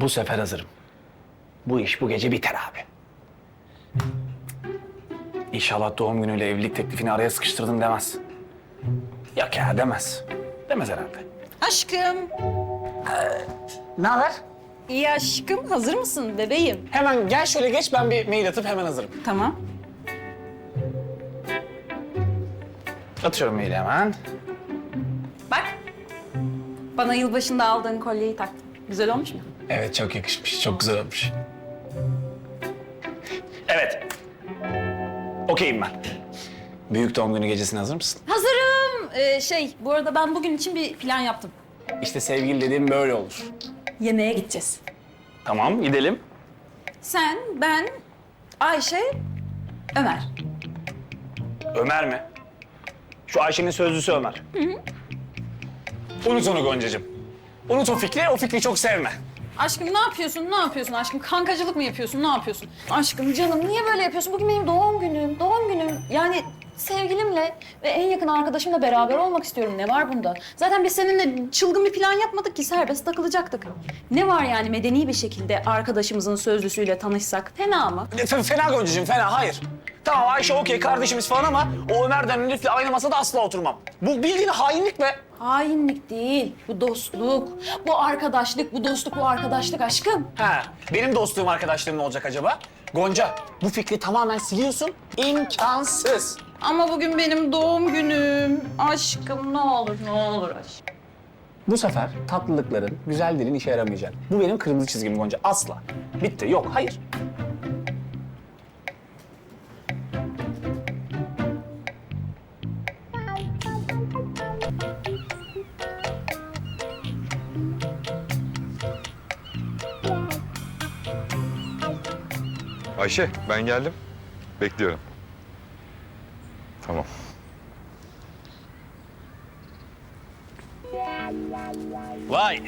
Bu sefer hazırım. Bu iş bu gece biter abi. İnşallah doğum günüyle evlilik teklifini araya sıkıştırdım demez. Yok ya demez. Demez herhalde. Aşkım. Ne haber? İyi aşkım. Hazır mısın bebeğim? Hemen gel şöyle geç ben bir mail atıp hemen hazırım. Tamam. Atıyorum maili hemen. Bak. Bana yılbaşında aldığın kolyeyi tak. Güzel olmuş mu? Evet çok yakışmış. Çok güzel olmuş. Evet. Okeyim ben. Büyük doğum günü gecesine hazır mısın? Hazırım. Ee, şey, bu arada ben bugün için bir plan yaptım. İşte sevgili dediğim böyle olur. Yemeğe gideceğiz. Tamam gidelim. Sen, ben, Ayşe, Ömer. Ömer mi? Şu Ayşe'nin sözlüsü Ömer. Unut onu Goncacığım. Unut o fikri, o fikri çok sevme. Aşkım ne yapıyorsun? Ne yapıyorsun aşkım? Kankacılık mı yapıyorsun? Ne yapıyorsun? Aşkım canım niye böyle yapıyorsun? Bugün benim doğum günüm, doğum günüm. Yani sevgilimle ve en yakın arkadaşımla beraber olmak istiyorum. Ne var bunda? Zaten biz seninle çılgın bir plan yapmadık ki serbest takılacaktık. Ne var yani medeni bir şekilde arkadaşımızın sözlüsüyle tanışsak? Fena mı? F- fena Goncacığım, fena. Hayır. Tamam Ayşe okey, kardeşimiz falan ama o Ömer'den Elif'le aynı masada asla oturmam. Bu bildiğin hainlik be. Hainlik değil, bu dostluk, bu arkadaşlık, bu dostluk, bu arkadaşlık aşkım. Ha, benim dostluğum, arkadaşlığım ne olacak acaba? Gonca, bu fikri tamamen siliyorsun. İmkansız. Ama bugün benim doğum günüm. Aşkım ne olur, ne olur aşkım. Bu sefer tatlılıkların, güzel dilin işe yaramayacak. Bu benim kırmızı çizgim Gonca. Asla. Bitti. Yok, hayır. Ayşe ben geldim. Bekliyorum. Tamam. Vay.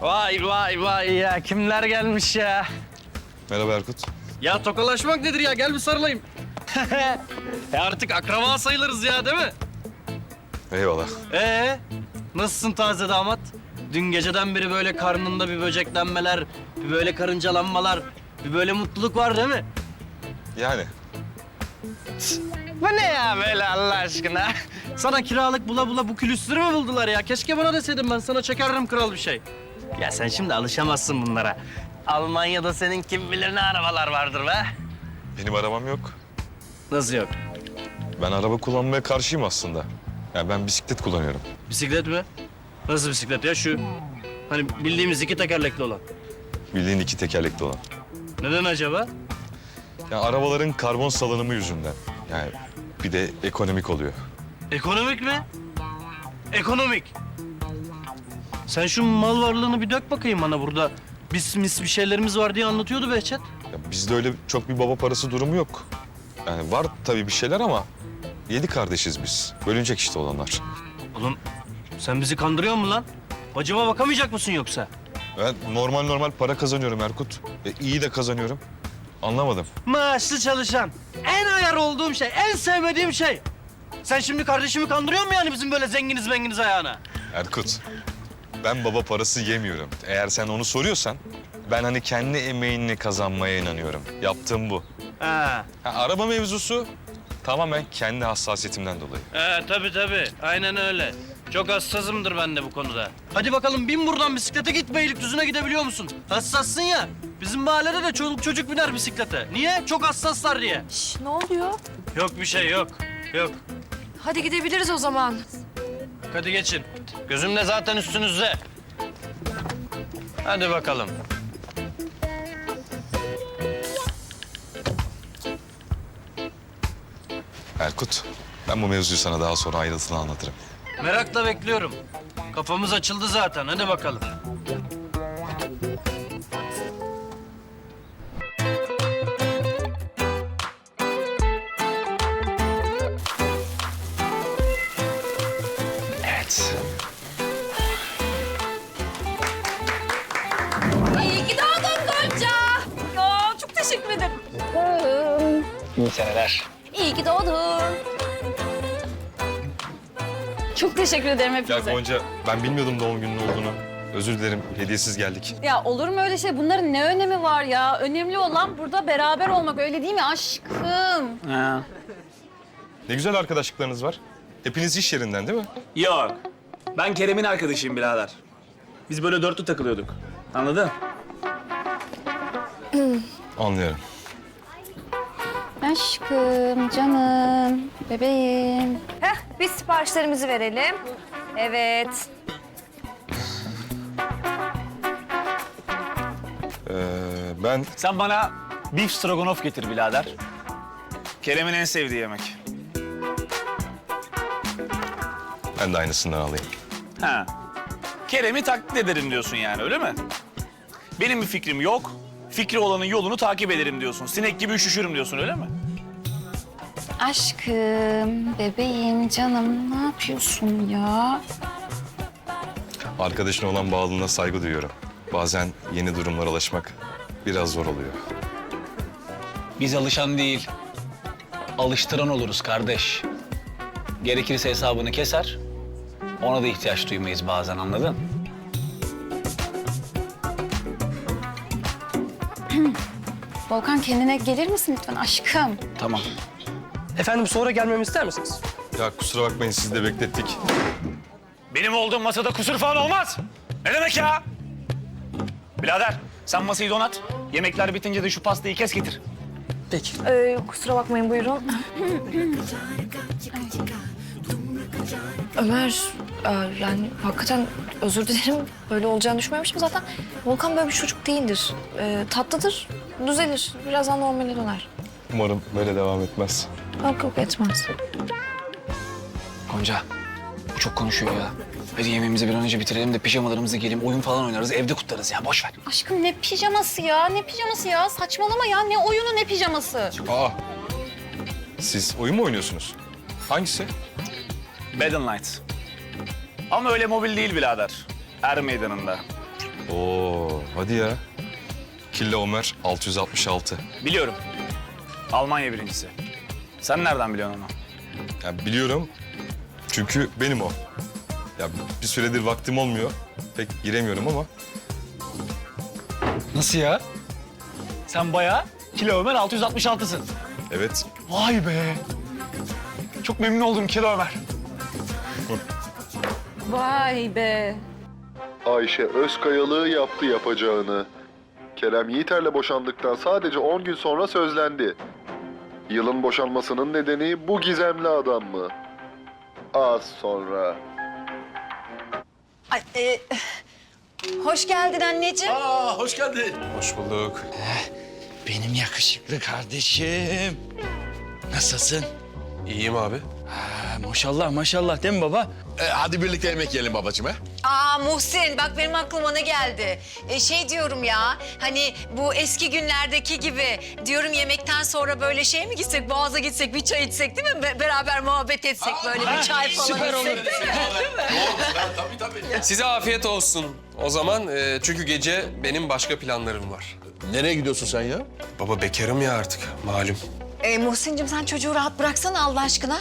Vay vay vay ya kimler gelmiş ya. Merhaba Erkut. Ya tokalaşmak nedir ya gel bir sarılayım. e artık akraba sayılırız ya değil mi? Eyvallah. Ee nasılsın taze damat? Dün geceden beri böyle karnında bir böceklenmeler, bir böyle karıncalanmalar, bir böyle mutluluk var değil mi? Yani Bu ne ya böyle Allah aşkına? Sana kiralık bula bula bu külüstürü mü buldular ya? Keşke bana deseydin ben sana çekerdim kral bir şey. Ya sen şimdi alışamazsın bunlara. Almanya'da senin kim bilir ne arabalar vardır be. benim arabam yok. Nasıl yok? Ben araba kullanmaya karşıyım aslında. Yani ben bisiklet kullanıyorum. Bisiklet mi? Nasıl bisiklet ya şu? Hani bildiğimiz iki tekerlekli olan. Bildiğin iki tekerlekli olan. Neden acaba? Yani arabaların karbon salınımı yüzünden. Yani bir de ekonomik oluyor. Ekonomik mi? Ekonomik. Sen şu mal varlığını bir dök bakayım bana burada. Biz mis bir şeylerimiz var diye anlatıyordu Behçet. Ya bizde öyle çok bir baba parası durumu yok. Yani var tabii bir şeyler ama yedi kardeşiz biz. Bölünecek işte olanlar. Oğlum sen bizi kandırıyor musun lan? Bacıma bakamayacak mısın yoksa? Ben normal normal para kazanıyorum Erkut. E, iyi de kazanıyorum. Anlamadım. Maaşlı çalışan. En ayar olduğum şey, en sevmediğim şey. Sen şimdi kardeşimi kandırıyor musun yani bizim böyle zenginiz menginiz ayağına? Erkut, ben baba parası yemiyorum. Eğer sen onu soruyorsan, ben hani kendi emeğini kazanmaya inanıyorum. Yaptığım bu. Ha. Ha, araba mevzusu tamamen kendi hassasiyetimden dolayı. Ee, tabii tabii. Aynen öyle. Çok hassasımdır ben de bu konuda. Hadi bakalım bin buradan bisiklete git Beylikdüzü'ne gidebiliyor musun? Hassassın ya. Bizim mahallede de çoluk çocuk biner bisiklete. Niye? Çok hassaslar diye. Şş, ne oluyor? Yok bir şey yok. Yok. Hadi gidebiliriz o zaman. Hadi geçin. Gözüm de zaten üstünüzde. Hadi bakalım. Erkut, ben bu mevzuyu sana daha sonra ayrıntılı anlatırım. Merakla bekliyorum. Kafamız açıldı zaten. Hadi bakalım. Teşekkür ederim Ya hepinize. Gonca, ben bilmiyordum doğum günün olduğunu. Özür dilerim, hediyesiz geldik. Ya olur mu öyle şey? Bunların ne önemi var ya? Önemli olan burada beraber olmak öyle değil mi aşkım? Ha. Ne güzel arkadaşlıklarınız var. Hepiniz iş yerinden değil mi? Yok. Ben Kerem'in arkadaşıyım birader. Biz böyle dörtlü takılıyorduk. Anladın? Anlıyorum. Aşkım, canım, bebeğim. Heh, biz siparişlerimizi verelim. Evet. Ee, ben Sen bana beef stroganoff getir birader. Kerem'in en sevdiği yemek. ben de aynısından alayım. Ha. Kerem'i taklit ederim diyorsun yani öyle mi? Benim bir fikrim yok. Fikri olanın yolunu takip ederim diyorsun. Sinek gibi üşüşürüm diyorsun öyle mi? Aşkım, bebeğim, canım ne yapıyorsun ya? Arkadaşına olan bağlılığına saygı duyuyorum. Bazen yeni durumlara alışmak biraz zor oluyor. Biz alışan değil, alıştıran oluruz kardeş. Gerekirse hesabını keser, ona da ihtiyaç duymayız bazen anladın? Volkan kendine gelir misin lütfen aşkım? Tamam. Efendim sonra gelmemi ister misiniz? Ya kusura bakmayın sizi de beklettik. Benim olduğum masada kusur falan olmaz. Ne demek ya? Birader sen masayı donat. Yemekler bitince de şu pastayı kes getir. Peki. Ee, kusura bakmayın buyurun. Ömer, e, yani hakikaten özür dilerim. Böyle olacağını düşünmemiştim zaten. Volkan böyle bir çocuk değildir. E, tatlıdır, düzelir. Birazdan normale döner. Umarım böyle devam etmez. Yok yok etmez. Gonca, bu çok konuşuyor ya. Hadi yemeğimizi bir an önce bitirelim de pijamalarımızı giyelim, oyun falan oynarız, evde kutlarız ya. Boş ver. Aşkım ne pijaması ya? Ne pijaması ya? Saçmalama ya. Ne oyunu ne pijaması? Aa! Siz oyun mu oynuyorsunuz? Hangisi? Bed and Light. Ama öyle mobil değil birader. Er meydanında. Oo, hadi ya. Killa Ömer 666. Biliyorum. Almanya birincisi. Sen nereden biliyorsun onu? Ya biliyorum. Çünkü benim o. Ya bir süredir vaktim olmuyor. Pek giremiyorum ama Nasıl ya? Sen bayağı kilo Ömer 666'sın. evet. Vay be. Çok memnun oldum Kilo Ömer. Vay be. Ayşe Özkayalığı yaptı yapacağını. Kerem Yiğiter'le boşandıktan sadece 10 gün sonra sözlendi. Yılın boşanmasının nedeni bu gizemli adam mı? Az sonra. Ay, e, hoş geldin anneciğim. Hoş bulduk. Benim yakışıklı kardeşim. Nasılsın? İyiyim abi. Maşallah maşallah değil mi baba? E, hadi birlikte yemek yiyelim babacığım he. Aa Muhsin bak benim aklıma ne geldi? E, şey diyorum ya hani bu eski günlerdeki gibi diyorum yemekten sonra böyle şey mi gitsek boğaza gitsek bir çay içsek değil mi? Be- beraber muhabbet etsek böyle bir çay falan süper içsek olur. değil mi? tabii tabii. Size afiyet olsun o zaman. e, çünkü gece benim başka planlarım var. Nereye gidiyorsun sen ya? Baba bekarım ya artık malum. E, Muhsin'cim sen çocuğu rahat bıraksana Allah aşkına.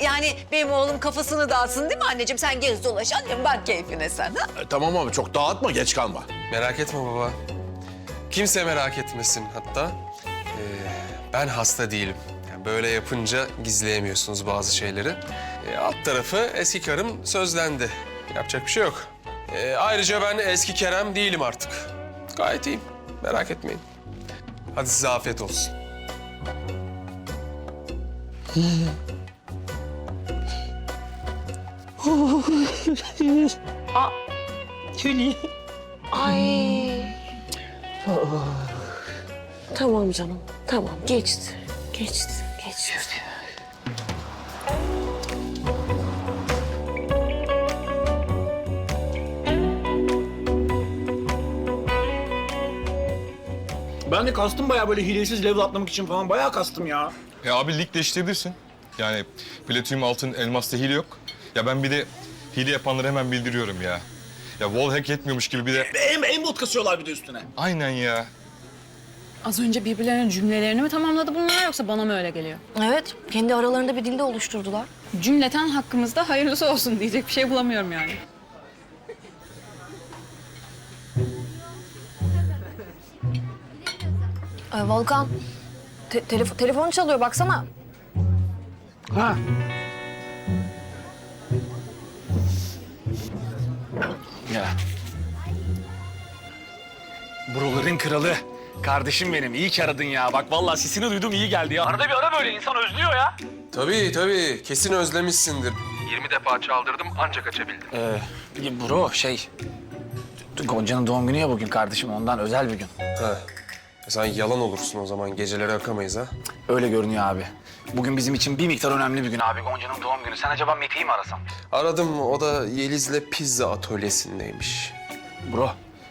Yani benim oğlum kafasını dağıtsın değil mi anneciğim? Sen gez dolaş annem bak keyfine sen ha? E, tamam abi çok dağıtma geç kalma. Merak etme baba. Kimse merak etmesin hatta. e, ben hasta değilim. Yani böyle yapınca gizleyemiyorsunuz bazı şeyleri. E, alt tarafı eski karım sözlendi. Yapacak bir şey yok. E, ayrıca ben eski Kerem değilim artık. Gayet iyiyim. Merak etmeyin. Hadi size afiyet olsun. Ay. Tamam canım. Tamam geçti. Geçti. Geçti. Ben de kastım bayağı böyle hilesiz level atlamak için falan bayağı kastım ya. Ya abi lig değiştirebilirsin. Yani platinum altın elmasta hile yok. Ya ben bir de hile yapanları hemen bildiriyorum ya. Ya wall hack etmiyormuş gibi bir de... Em, embot kasıyorlar bir de üstüne. Aynen ya. Az önce birbirlerinin cümlelerini mi tamamladı bunlar yoksa bana mı öyle geliyor? Evet, kendi aralarında bir dilde oluşturdular. Cümleten hakkımızda hayırlısı olsun diyecek bir şey bulamıyorum yani. Ee, Volkan, te telef telefon çalıyor baksana. Ha, Ya. Buraların kralı. Kardeşim benim iyi ki aradın ya. Bak vallahi sesini duydum iyi geldi ya. Arada bir ara böyle insan özlüyor ya. Tabii tabii. Kesin özlemişsindir. 20 defa çaldırdım ancak açabildim. Ee, bro şey... Gonca'nın doğum günü ya bugün kardeşim ondan özel bir gün. Ha. E Sen yalan olursun o zaman. Geceleri akamayız ha. Öyle görünüyor abi. Bugün bizim için bir miktar önemli bir gün abi. Gonca'nın doğum günü. Sen acaba Mete'yi mi arasan? Aradım. O da Yeliz'le pizza atölyesindeymiş. Bro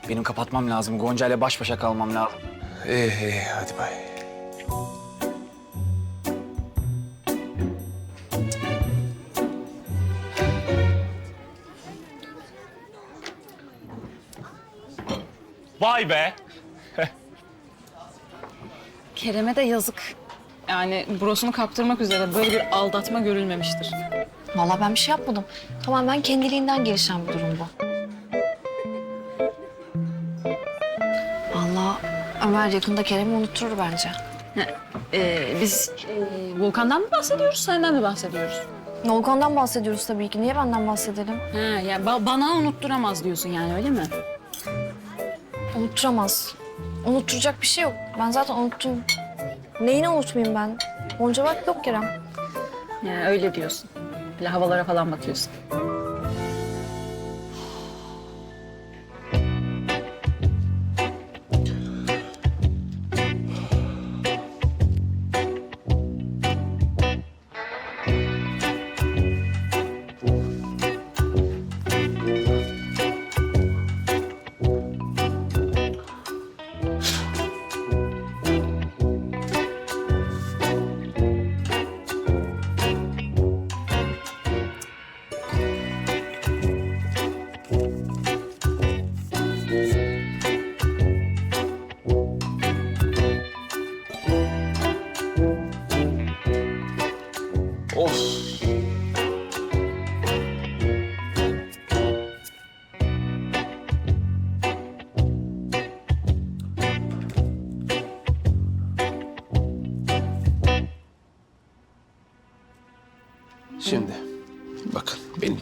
benim kapatmam lazım. Gonca ile baş başa kalmam lazım. İyi iyi hadi bay. Vay be. Kerem'e de yazık. Yani brosunu kaptırmak üzere böyle bir aldatma görülmemiştir. Vallahi ben bir şey yapmadım. Tamamen kendiliğinden gelişen bir durum bu. Vallahi Ömer yakında Kerem'i unutturur bence. Ee, biz e, Volkan'dan mı bahsediyoruz, senden mi bahsediyoruz? Volkan'dan bahsediyoruz tabii ki. Niye benden bahsedelim? Ha, yani ba- bana unutturamaz diyorsun yani öyle mi? Unutturamaz. Unutturacak bir şey yok. Ben zaten unuttum. Neyini unutmayayım ben? Onca vakit yok Kerem. Yani öyle diyorsun. Böyle havalara falan bakıyorsun.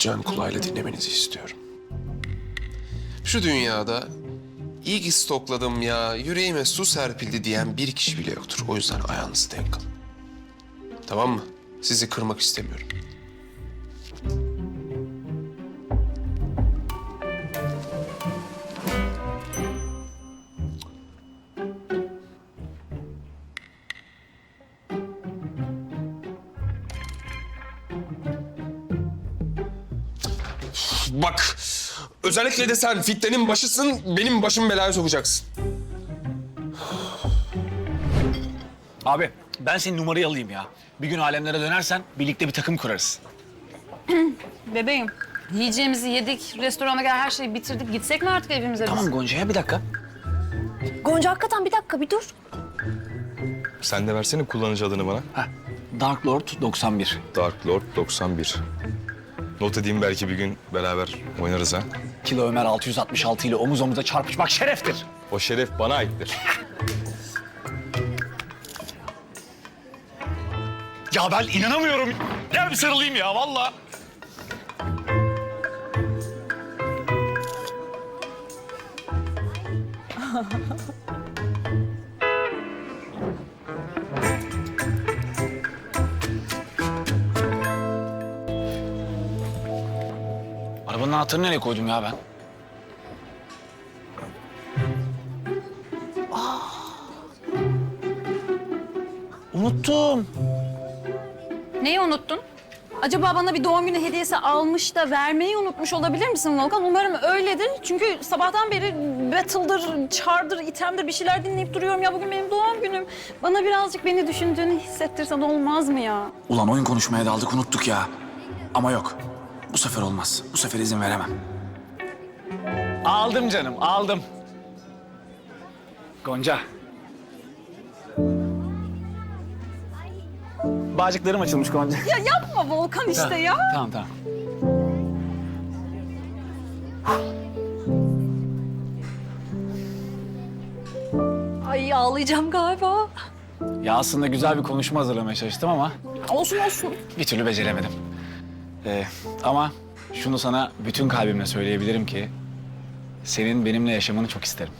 Can kulağıyla dinlemenizi istiyorum. Şu dünyada iyi ki stokladım ya, yüreğime su serpildi diyen bir kişi bile yoktur. O yüzden ayağınızı denk alın. Tamam mı? Sizi kırmak istemiyorum. Özellikle de sen fitnenin başısın, benim başımı belaya sokacaksın. Abi ben senin numarayı alayım ya. Bir gün alemlere dönersen birlikte bir takım kurarız. Bebeğim, yiyeceğimizi yedik, restorana gel her şeyi bitirdik. Gitsek mi artık evimize biz? Tamam Gonca'ya bir dakika. Gonca hakikaten bir dakika bir dur. Sen de versene kullanıcı adını bana. Heh, Dark Lord 91. Dark Lord 91. Not edeyim belki bir gün beraber oynarız ha. Kilo Ömer 666 ile omuz omuza çarpışmak şereftir. O şeref bana aittir. Ya ben inanamıyorum. Gel bir sarılayım ya vallahi. Anahtarını nereye koydum ya ben? Unuttum. Neyi unuttun? Acaba bana bir doğum günü hediyesi almış da vermeyi unutmuş olabilir misin Volkan? Umarım öyledir. Çünkü sabahtan beri battle'dır, çardır, itemdir bir şeyler dinleyip duruyorum. Ya bugün benim doğum günüm. Bana birazcık beni düşündüğünü hissettirsen olmaz mı ya? Ulan oyun konuşmaya daldık unuttuk ya. Ama yok. Bu sefer olmaz. Bu sefer izin veremem. Aldım canım, aldım. Gonca. Bağcıklarım açılmış Gonca. Ya yapma Volkan işte ya. Tamam tamam. Ay Ay ağlayacağım galiba. Ya aslında güzel bir konuşma hazırlamaya çalıştım ama Olsun olsun. bir türlü beceremedim. Ee, ama şunu sana bütün kalbimle söyleyebilirim ki... ...senin benimle yaşamanı çok isterim.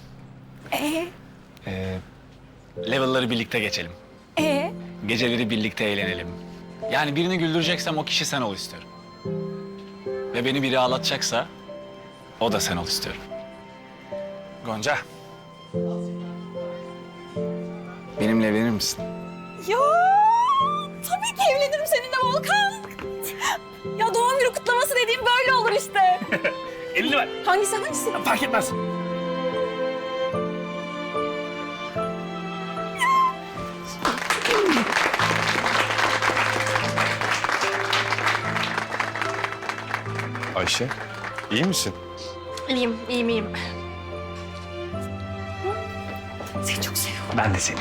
Ee? Ee, level'ları birlikte geçelim. Ee? Geceleri birlikte eğlenelim. Yani birini güldüreceksem o kişi sen ol istiyorum. Ve beni biri ağlatacaksa o da sen ol istiyorum. Gonca. Benimle evlenir misin? Ya tabii ki evlenirim seninle Volkan. Ya doğum günü kutlaması dediğim böyle olur işte. Elini ver. Hangisi hangisi? Fark etmez. Ayşe, iyi misin? İyiyim, iyiyim, iyiyim. Seni çok seviyorum. Ben de seni.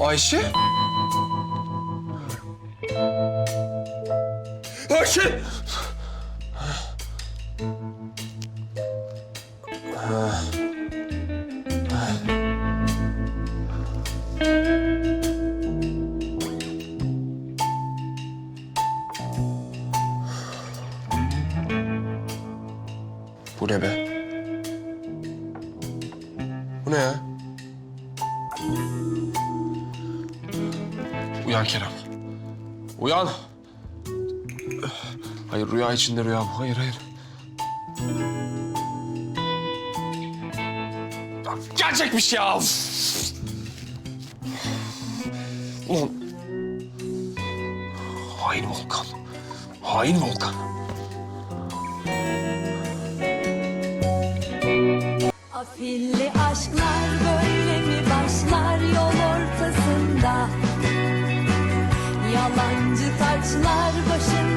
Ayşe? Ayşe! Bu içinde rüya bu. Hayır hayır. Gerçekmiş ya. Ulan. Hain Volkan. Hain Volkan. Afilli aşklar böyle mi başlar yol ortasında? Yalancı taçlar başında